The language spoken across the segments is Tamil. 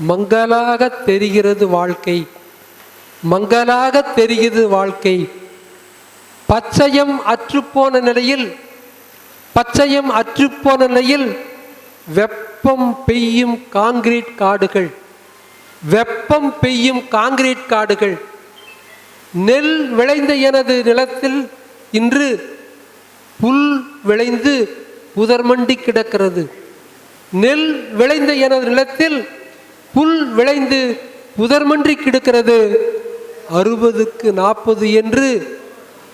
மங்களாக தெரிகிறது வாழ்க்கை. மங்களாக தெரிகிறது வாழ்க்கை. பச்சையம் அற்றுப்போன நிலையில் பச்சையம் அற்றுப்போன நிலையில் வெப்பம் பெய்யும் காங்கிரீட் காடுகள். வெப்பம் பெய்யும் காங்கிரீட் காடுகள். நெல் விளைந்த எனது நிலத்தில் இன்று புல் விளைந்து புதர்மண்டி கிடக்கிறது. நெல் விளைந்த எனது நிலத்தில் புல் விளைந்து புதர்மன்றி கிடக்கிறது. அறுபதுக்கு நாற்பது என்று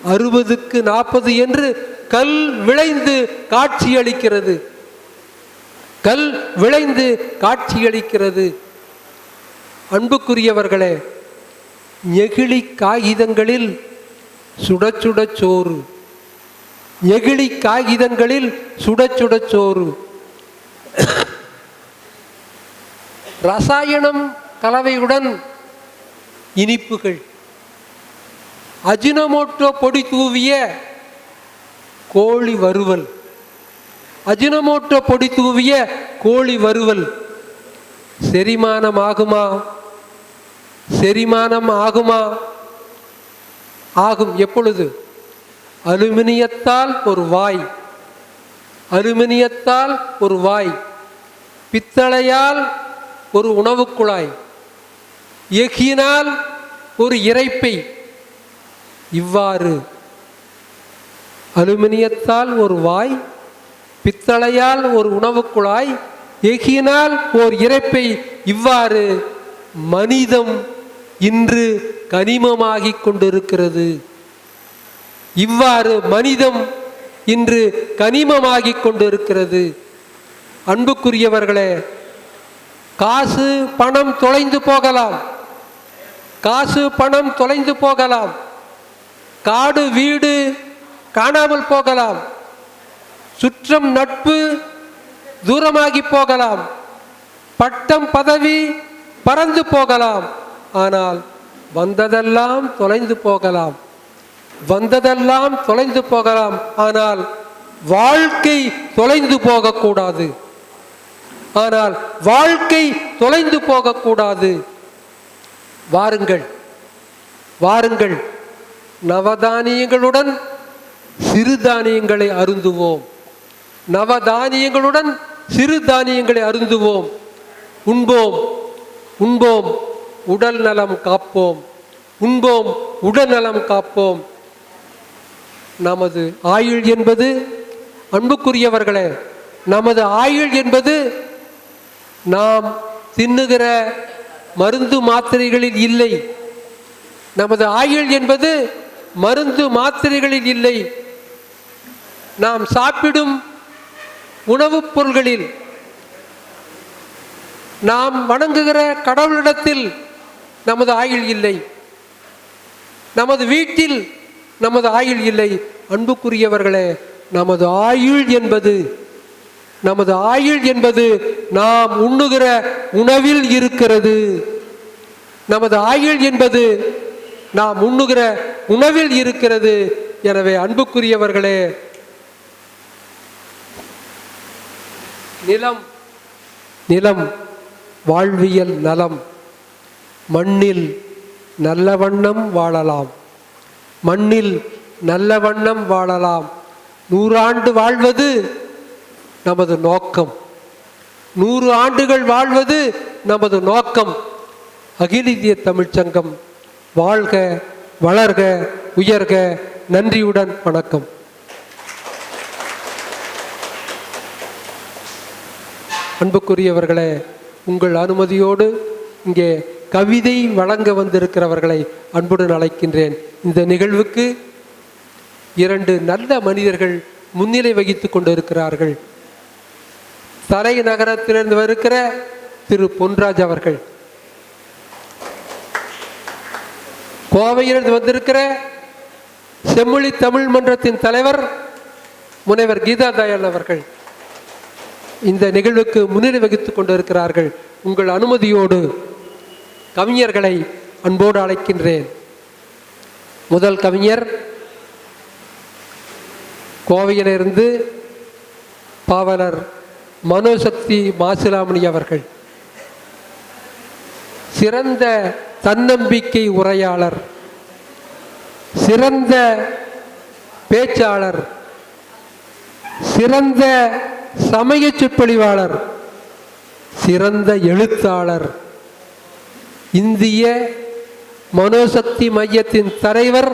அறுபதுக்கு நாற்பது என்று கல் விளைந்து காட்சியளிக்கிறது. கல் விளைந்து காட்சியளிக்கிறது. அன்புக்குரியவர்களே நெகிழி காகிதங்களில் சுட சுட சோறு. நெகிழி காகிதங்களில் சுட சுட சோறு. ரசாயனம் கலவையுடன் இனிப்புகள். அஜினமோட்டோ பொடி தூவிய கோழி வறுவல். அஜினமோட்டோ பொடி தூவிய கோழி வறுவல். செரிமானம் ஆகுமா செரிமானம் ஆகுமா ஆகும் எப்பொழுது? அலுமினியத்தால் ஒரு வாய். அலுமினியத்தால் ஒரு வாய். பித்தளையால் ஒரு உணவு குழாய் எஃகினால் ஒரு இறைப்பை. இவ்வாறு அலுமினியத்தால் ஒரு வாய் பித்தளையால் ஒரு உணவு குழாய் எஃகினால் ஓர் இறைப்பை. இவ்வாறு மனிதம் இன்று கனிமமாகிக் கொண்டிருக்கிறது. இவ்வாறு மனிதம் இன்று கனிமமாகிக் கொண்டிருக்கிறது. அன்புக்குரியவர்களே காசு பணம் தொலைந்து போகலாம். காசு பணம் தொலைந்து போகலாம். காடு வீடு காணாமல் போகலாம். சுற்றம் நட்பு தூரமாகி போகலாம். பட்டம் பதவி பறந்து போகலாம். ஆனால் வந்ததெல்லாம் தொலைந்து போகலாம். வந்ததெல்லாம் தொலைந்து போகலாம். ஆனால் வாழ்க்கை தொலைந்து போகக்கூடாது. ஆனால் வாழ்க்கை தொலைந்து போகக்கூடாது. வாருங்கள். வாருங்கள். நவதானியங்களுடன் சிறுதானியங்களை அருந்துவோம். நவதானியங்களுடன் சிறுதானியங்களை அருந்துவோம். உண்போம். உண்போம். உடல் நலம் காப்போம். உண்போம். உடல் நலம் காப்போம். நமது ஆயுள் என்பது அன்புக்குரியவர்களே நமது ஆயுள் என்பது நாம் தின்னுகிற மருந்து மாத்திரைகளில் இல்லை. நமது ஆயுள் என்பது மருந்து மாத்திரைகளில் இல்லை. நாம் சாப்பிடும் உணவுப் பொருள்களில். நாம் வணங்குகிற கடவுளிடத்தில் நமது ஆயுள் இல்லை. நமது வீட்டில் நமது ஆயுள் இல்லை. அன்புக்குரியவர்களே நமது ஆயுள் என்பது நமது ஆயுள் என்பது நாம் உண்ணுகிற உணவில் இருக்கிறது. நமது ஆயுள் என்பது நாம் உண்ணுகிற உணவில் இருக்கிறது. எனவே அன்புக்குரியவர்களே நிலம் நிலம் வாழ்வியல் நலம் மண்ணில் நல்ல வண்ணம் வாழலாம். மண்ணில் நல்ல வண்ணம் வாழலாம். நூறாண்டு வாழ்வது நமது நோக்கம். நூறு ஆண்டுகள் வாழ்வது நமது நோக்கம். அகில இந்திய தமிழ்ச்சங்கம் வாழ்க வளர்க உயர்க நன்றியுடன் வணக்கம். அன்புக்குரியவர்களே உங்கள் அனுமதியோடு இங்கே கவிதை வழங்க வந்திருக்கிறவர்களை அன்புடன் அழைக்கின்றேன். இந்த நிகழ்வுக்கு இரண்டு நல்ல மனிதர்கள் முன்னிலை வகித்து கொண்டிருக்கிறார்கள். தலைநகரத்திலிருந்து வருகிற திரு பொன்ராஜ் அவர்கள். கோவையிலிருந்து வந்திருக்கிற செம்மொழி தமிழ் மன்றத்தின் தலைவர் முனைவர் கீதா தயாள் அவர்கள் இந்த நிகழ்வுக்கு முன்னிலை வகித்துக் கொண்டிருக்கிறார்கள். உங்கள் அனுமதியோடு கவிஞர்களை அன்போடு அழைக்கின்றேன். முதல் கவிஞர் கோவையிலிருந்து பாவலர் மனோசக்தி மாசிலாமணி அவர்கள். சிறந்த தன்னம்பிக்கை உரையாளர். சிறந்த பேச்சாளர். சிறந்த சமய சொற்பொழிவாளர் சிறந்த எழுத்தாளர். இந்திய மனோசக்தி மையத்தின் தலைவர்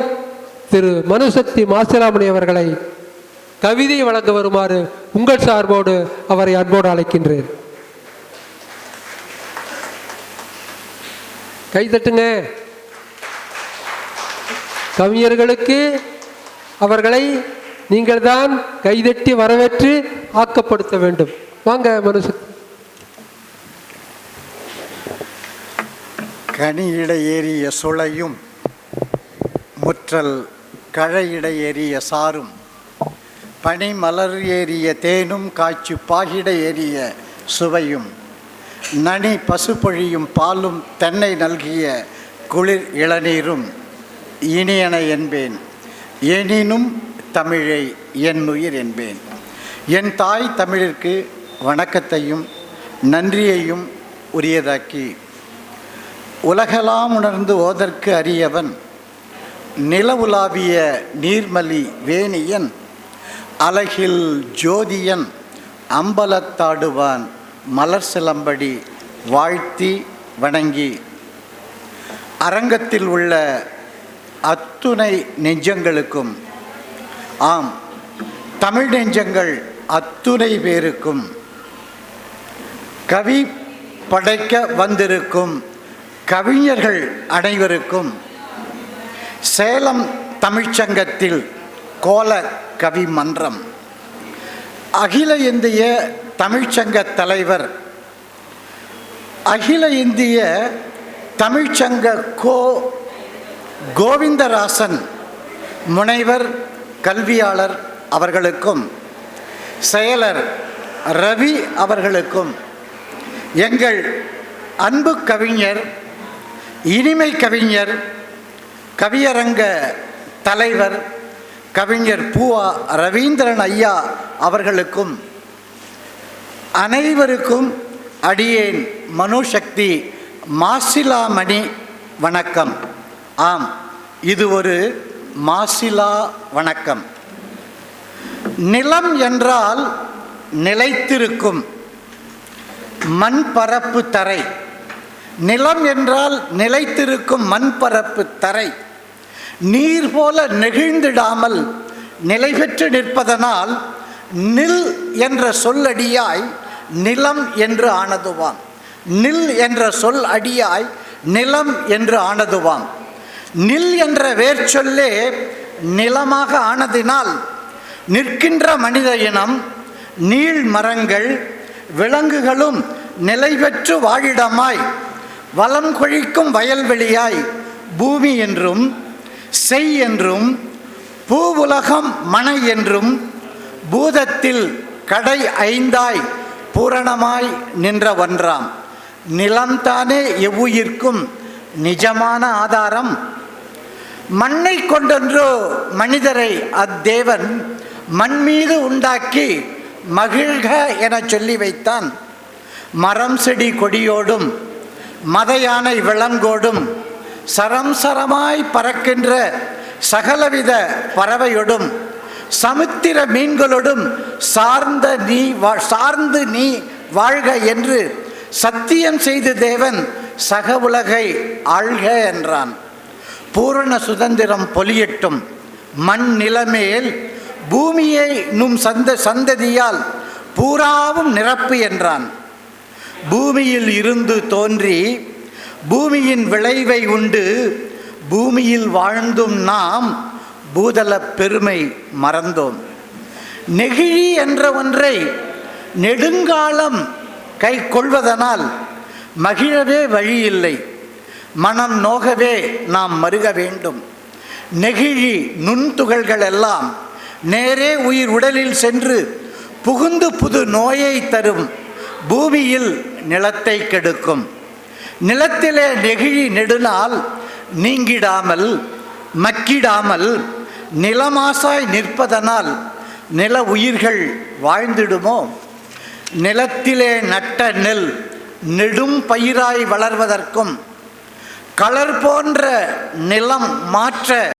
திரு மனுசக்தி மாசிலாமணி அவர்களை கவிதை வழங்க வருமாறு உங்கள் சார்போடு அவரை அன்போடு அழைக்கின்றேன். கைதட்டுங்க கவிஞர்களுக்கு அவர்களை நீங்கள் தான் கைதட்டி வரவேற்று ஆக்கப்படுத்த வேண்டும். வாங்க மனசு கனியிட ஏறிய சுளையும் முற்றல் கழையிட ஏறிய சாரும். பனி மலர் ஏறிய தேனும் காய்ச்சி பாகிட ஏறிய சுவையும் நனி பசுப்பொழியும் பாலும் தென்னை நல்கிய குளிர் இளநீரும் இனியன என்பேன். எனினும் தமிழை என் உயிர் என்பேன். என் தாய் தமிழிற்கு வணக்கத்தையும் நன்றியையும் உரியதாக்கி உலகெல்லாம் உணர்ந்து ஓதற்கு அறியவன் நிலவுலாவிய நீர்மலி வேணியன் அழகில் ஜோதியன் அம்பலத்தாடுவான் மலர் சிலம்படி வாழ்த்தி வணங்கி. அரங்கத்தில் உள்ள அத்துணை நெஞ்சங்களுக்கும் ஆம் தமிழ் நெஞ்சங்கள் அத்துணை பேருக்கும் கவி படைக்க வந்திருக்கும் கவிஞர்கள் அனைவருக்கும் சேலம் தமிழ்ச்சங்கத்தில் கோல கவி மன்றம். அகில இந்திய தமிழ்ச்சங்க தலைவர். அகில இந்திய தமிழ்ச்சங்க கோ கோவிந்தராசன் முனைவர் கல்வியாளர் அவர்களுக்கும் செயலர் ரவி அவர்களுக்கும் எங்கள் அன்பு கவிஞர் இனிமை கவிஞர் கவியரங்க தலைவர் கவிஞர் பூவா ரவீந்திரன் ஐயா அவர்களுக்கும் அனைவருக்கும் அடியேன் மனுசக்தி மாசிலாமணி வணக்கம். ஆம் இது ஒரு மாசிலா வணக்கம். நிலம் என்றால் நிலைத்திருக்கும். மண் பரப்பு தரை. நிலம் என்றால் நிலைத்திருக்கும் மண் பரப்பு தரை. நீர் போல நெகிழ்ந்திடாமல் நிலை பெற்று நிற்பதனால் நில் என்ற சொல்லடியாய் நிலம் என்று ஆனதுவாம். நில் என்ற சொல் அடியாய் நிலம் என்று ஆனதுவாம். நில் என்ற வேர்ச்சொல்லே நிலமாக ஆனதினால் நிற்கின்ற மனித இனம் நீள் மரங்கள் விலங்குகளும் நிலை பெற்று வாழிடமாய் வளம் கொழிக்கும் வயல்வெளியாய் பூமி என்றும் செய் என்றும் பூவுலகம் மனை என்றும் பூதத்தில் கடை ஐந்தாய் பூரணமாய் நின்ற ஒன்றாம். நிலம்தானே எவ்வுயிர்க்கும் நிஜமான ஆதாரம்? மண்ணை கொண்டொன்றோ மனிதரை அத்தேவன் மண் மீது உண்டாக்கி மகிழ்க என சொல்லி வைத்தான். மரம் செடி கொடியோடும் மத யானை விலங்கோடும் சரம் சரமாய் பறக்கின்ற சகலவித பறவையொடும் சமுத்திர மீன்களோடும் சார்ந்த நீ வா- சார்ந்து நீ வாழ்க என்று சத்தியம் செய்து தேவன் சக உலகை ஆழ்க என்றான். பூரண சுதந்திரம் பொலியட்டும் மண் நிலமேல் பூமியை நும் சந்த சந்ததியால் பூராவும் நிரப்பு என்றான். பூமியில் இருந்து தோன்றி பூமியின் விளைவை உண்டு. பூமியில் வாழ்ந்தும் நாம் பூதல பெருமை மறந்தோம். நெகிழி என்ற ஒன்றை நெடுங்காலம் கை கொள்வதனால் மகிழவே வழியில்லை. மனம் நோகவே நாம் மருக வேண்டும். நெகிழி நுண்துகள்கள் எல்லாம் நேரே உயிர் உடலில் சென்று புகுந்து புது நோயை தரும். பூமியில் நிலத்தை கெடுக்கும். நிலத்திலே நெகிழி நெடுநாள் நீங்கிடாமல் மக்கிடாமல் நிலமாசாய் நிற்பதனால் நில உயிர்கள் வாழ்ந்திடுமோ? நிலத்திலே நட்ட நெல் நெடும் பயிராய் வளர்வதற்கும் கலர் போன்ற நிலம் மாற்ற